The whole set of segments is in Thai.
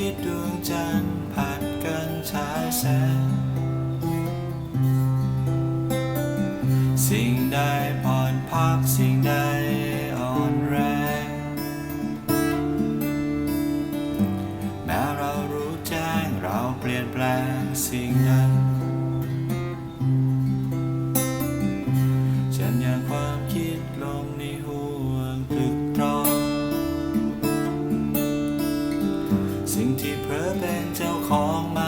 ที่ดวงจันทร์ผัดกันฉายแสง สิ่งใดผ่อนพักสิ่งใดอ่อนแรง แม้เรารู้แจ้งเราเปลี่ยนแปลงสิ่ง สิ่งที่เพ้อเป็นเจ้าของมา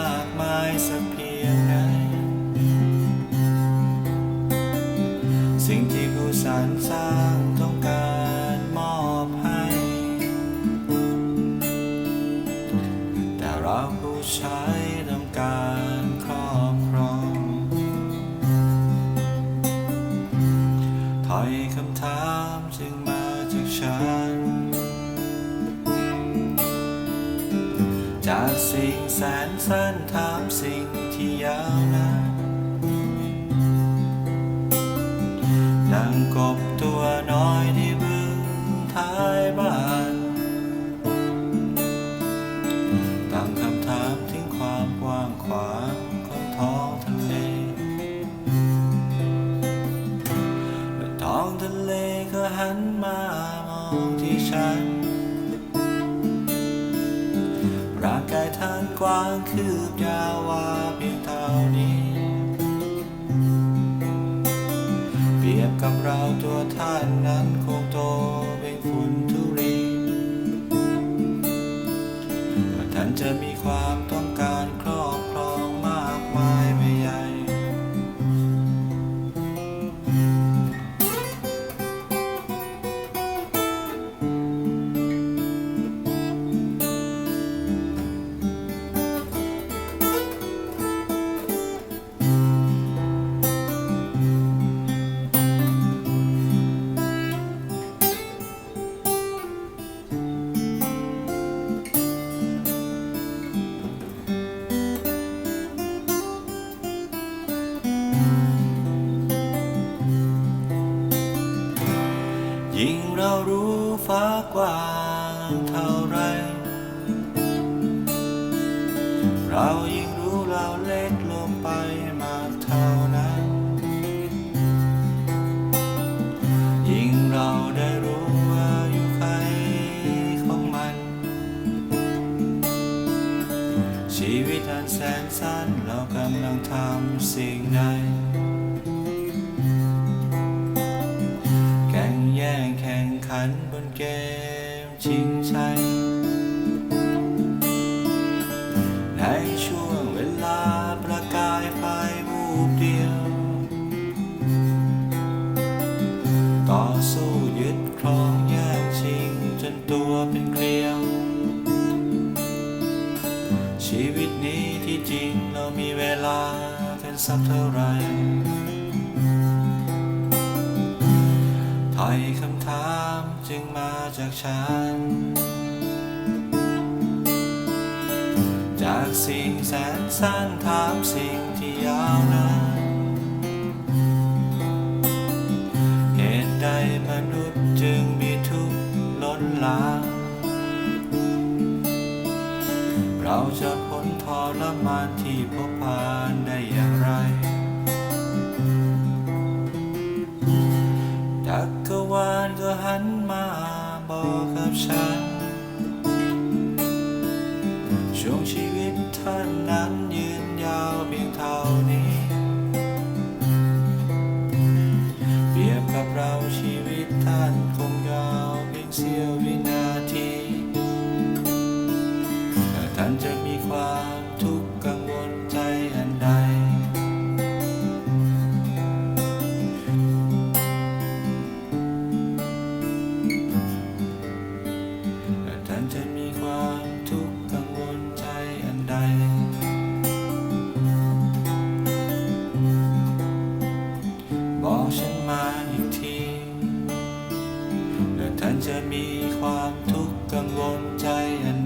จากสิ่งแสนสั้นถามสิ่งที่ยาวนานดังกบตัวน้อย กว้างคืบยาวว่าเพียงเท่านี้ เปรียบกับเราตัวท่านนั้นคง เรารู้ฟ้ากว้างเท่าไร เรายิ่งรู้เราเล็กลงไปมากเท่านั้น ยิ่งเราได้รู้ว่าอยู่ใครของมัน ชีวิตอันแสนสั้นเรากำลังทำสิ่งใด นบนเกมชิงชัย ในช่วงเวลาประกายไฟวูบเดียว ต่อสู้ยึดครองแย่งชิงจนตัวเป็นเกลียว ชีวิตนี้ที่จริงเรามีเวลากันสักเท่าไหร่ถ้อยคำ จึงมาจากฉัน จากสิ่งแสนสั้นถามสิ่งที่ยาวนานเหตุใดมนุษย์จึงมีทุกข์ล้นหลามเราจะพ้นทรมานที่พบผ่านได้อย่าง กับฉัน ช่วงชีวิตท่านนั้นยืนยาวเพียงเท่านี้ เปรียบกับเราชีวิตท่านคงยาวเพียงเสี้ยววินาทีานจะมีความทุกข์กังวลใจอันใด บอกฉันมาอีกทีและท่านจะมีความทุกข์กังวลใจอัน